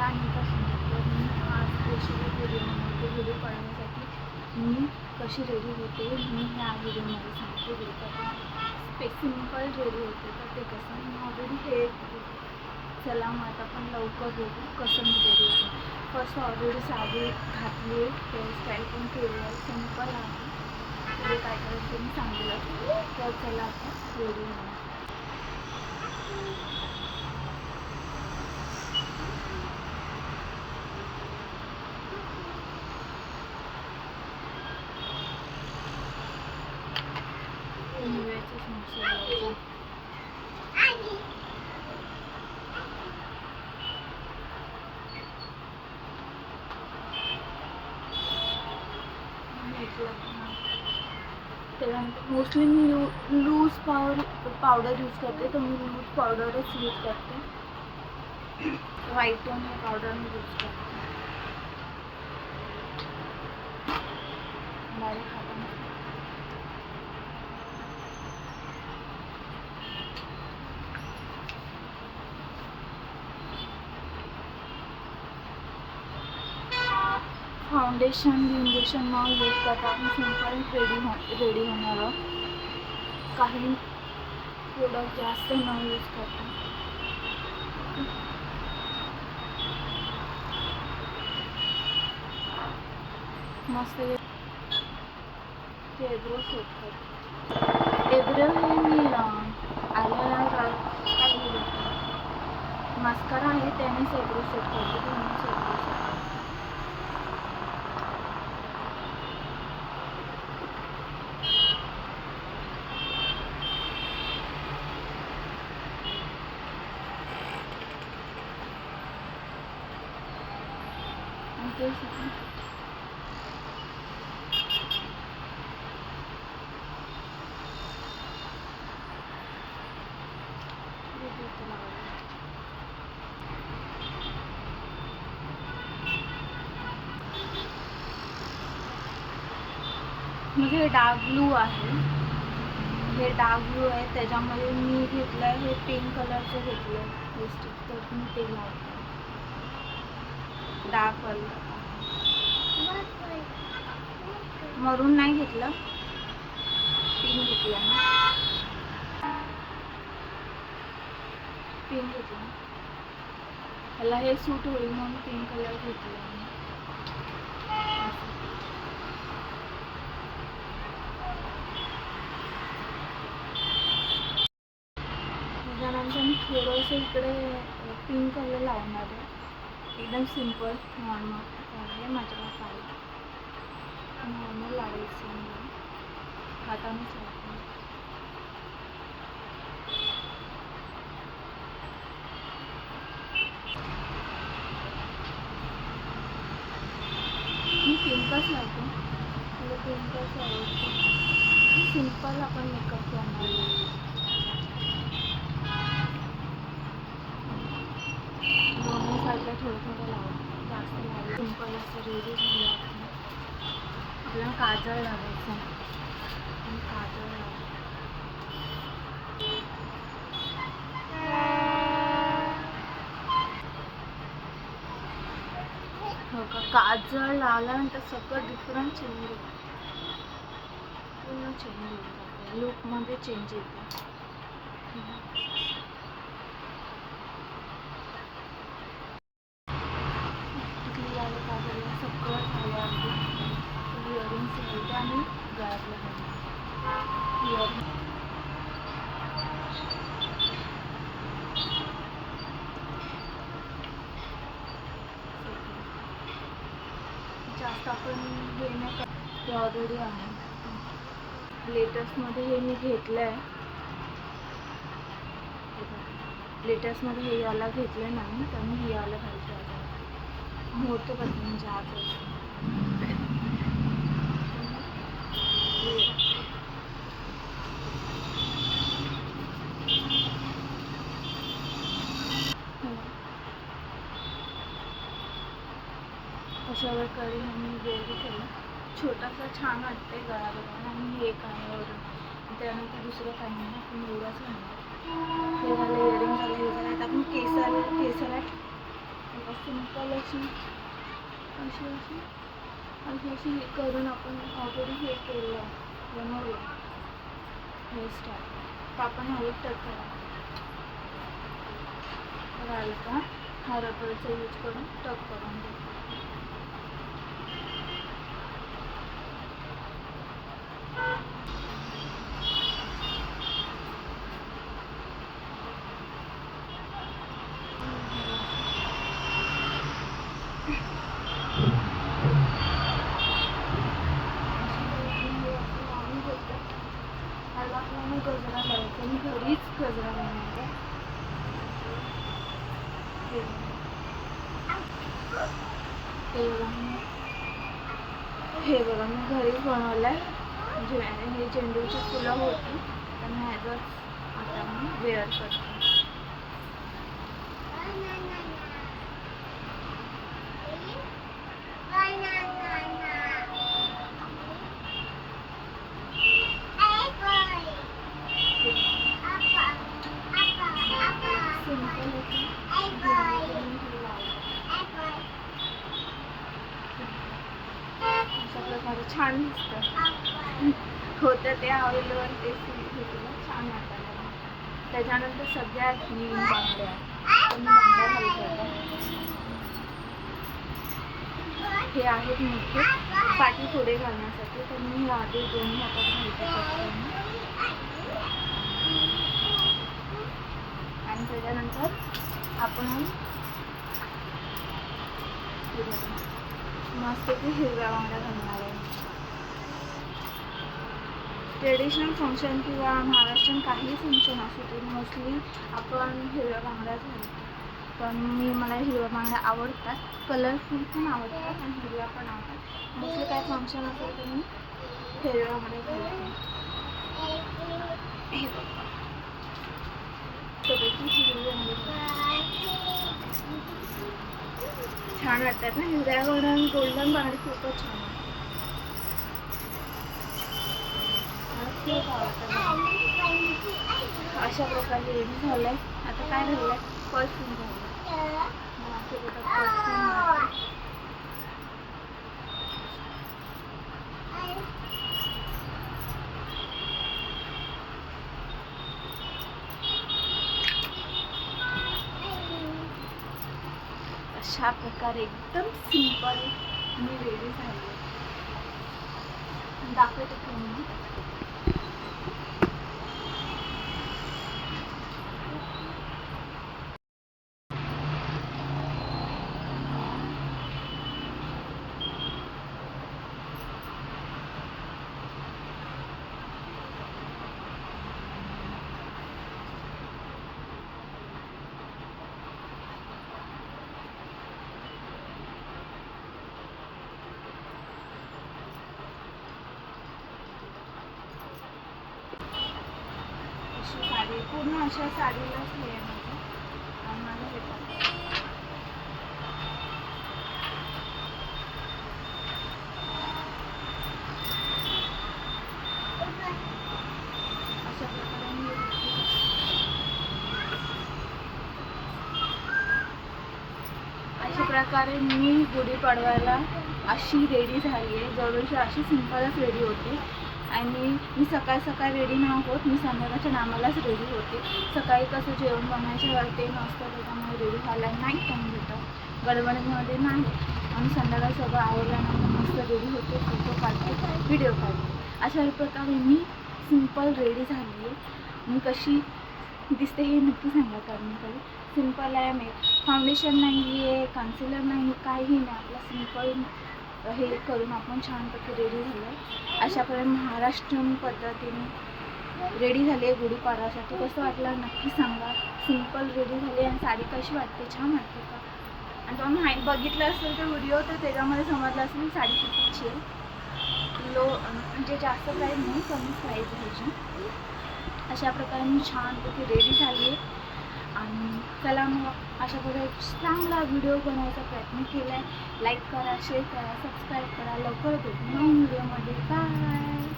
त्यानंतर तर मी आज स्पेशली व्हिडिओमध्ये व्हिडिओ काढण्यासाठी मी कशी रेडी होते मी ह्या व्हिडिओमध्ये सांगते. व्हिडिओ स्पे सिंपल रेडी होते तर ते कसं मी ऑलरेडी हे चला मग आता पण लवकर बघू कसं मी रेडी होते. फर्स्ट ऑलरेडी साडी घातली हेअरस्टाईल पण केली आहे सिंपल आहे. पुढे काय करायचं मी सांगितलं तर चला आता रेडी होऊ त्याच्यानंतर मोस्टली मी लू लूज पावडर पावडर यूज करते तर मी लूज पावडरच यूज करते. व्हाईट टोन हे पावडर मी यूज करते. फाउंडेशन बिंडेशन न यूज़ करता सिम्पल रेडी हो रेडी होणार आहोत काही प्रोडक्ट जास्त न यूज़ करता मस्त एब्रो सेट हे मी एब्रो सेट करते त्यानेच एब्रो सेट करते म्हणजे हे डार्क ब्लू आहे. हे डार्क ब्लू आहे. त्याच्यामध्ये मी घेतलं आहे हे पिंक कलरचं घेतलं आहे लिपस्टिक तर मी ते लावते डार्क कलर मरून नाही घेतलं. पिंक घेतलं पिंक घेतलं ह्याला हे सूट होईल म्हणून पिंक कलर घेतला मी मी थोडंसं इकडे पिंक कलर लावणार आहे. एकदम सिंपल नॉर्मल आहे माझ्याकडे पाहिजे नॉर्मल लावायचं मला हातानेच लावते मी पिंकच लावते मला पिंकच आवडते सिंपल आपण मेकअप करणार आहे. दोन्ही साईडला थोडं थोडं लावते जास्त लावलं सिंपल असं रेडी झालं आपण आपल्याला काजळ लावायचं आणि काजळ लावायचं हो का काजळ लावल्यानंतर सगळं डिफरंट चेंज होतं पूर्ण चेंज होऊन जातं लुकमध्ये चेंज येतो काजळला सगळं इयरिंग्स घालते आणि गळ्यातलं घालते इयरिंग. जास्त आपण हे नाही ते ऑलरेडी आहे. लेटेस्टमध्ये हे मी घेतलं आहे लेटेस्टमध्ये हे याला घेतलं नाही तर मी हे याला घालते आता. मोठं करते म्हणजे आज. अशा प्रकारे मी रेडी केलं. छोटासा छान वाटते गळा बघायला आणि हे काय वरून त्यानंतर दुसरं काही नाही. आपण एवढंच घालणार हे झालं इयरिंग झालं हे झालं. आता आपण केसाला केसाला बघा सिंपल अशी अशी अशी अशी अशी हे करून आपण ऑलरेडी हे केलं आहे. बनवलं हेअरस्टाईल तर आपण हळद टक करा. तर का? हा रबरचा यूज करून टक करून घेतो हे बघा. हे बघा मी- हे बघा मी घरीच बनवलं आहे जे हे झेंडूची फुलं होती तर मी ह्याचंच आता मी वेअर करते हे बघा. सिंपल अशी झेंडूची फुलं लावते. अशा प्रकारे छान दिसतं. होतं ते आवडलं ते घेतलं छान वाटायला. त्याच्यानंतर सगळ्यात मेन बांगड्या मी बांगड्या घालते हे आहेत मोठे पाठी पुढे घालण्यासाठी तर मी आधी दोन हातात घालते. पटकन. त्याच्यानंतर आपण मस्त की हिरव्या वांगड्या घालणार आहे. ट्रेडिशनल फंक्शन किंवा महाराष्ट्रीयन काही फंक्शन असू ते मोस्टली आपण हिरव्या बांगड्या घालतो. पण मी मला हिरव्या बांगड्या आवडतात कलरफुल पण आवडतात आणि हिरव्या पण आवडतात. मोस्टली काय फंक्शन असेल तर मी हिरव्या बांगड्या घालते हे बघा सगळी हिरवी बांगडी छान वाटतात ना हिरव्यावर गोल्डन बांगडी खूपच छान अशा प्रकारे रेडी झालंय. आता काय झालंय परफ्यूम झालं अशा प्रकारे एकदम सिंपल मी रेडी झाली दाखवते तुम्ही. अशी साडी पूर्ण अशा साडीलाच हे आहे माझं आणि मला हे पण. अशा प्रकारे मी अशा गुढीपाडव्याला अशी रेडी झाली आहे जवळशी अशी सिंपलच रेडी होते आणि मी सकाळ सकाळ रेडी ना होत मी संध्याकाळच्या नामालाच रेडी होते. सकाळी कसं जेवण बनवायचं ते नसतं त्याच्यामुळे रेडी व्हायला नाही टाईम भेटत. गडबडीमध्ये नाही. आणि संध्याकाळी सगळं आवडल्यानंतर मस्त रेडी होते फोटो काढते व्हिडिओ काढते. अशा प्रकारे मी सिंपल रेडी झाली आहे. मी कशी दिसते हे नक्की सांगा कारण सिंपल आहे मी फाउंडेशन नाही आहे कन्सिलर नाही काहीही नाही. आपला सिंपल हे करून आपण छानपैकी रेडी झालो आहे अशाप्रकारे महाराष्ट्रीयन पद्धतीने रेडी झाली आहे गुढीपाडव्यासाठी. कसं वाटलं? नक्की सांगा. सिंपल रेडी झाली आणि साडी कशी वाटते? छान वाटते का? आणि तुम्ही माहीत बघितलं असेल तर व्हिडिओ तर त्याच्यामध्ये समजलं असेल साडी कितीची आहे. लो म्हणजे जास्त प्राईज नाही कमी प्राईज घ्यायची अशा प्रकारे मी छानपैकी रेडी झाली. आहे आणि चला मग अशा प्रकारे चांगला व्हिडिओ बनवायचा प्रयत्न केला आहे. लाईक करा शेअर करा सबस्क्राईब करा. लवकर भेटू नवीन व्हिडिओमध्ये. बाय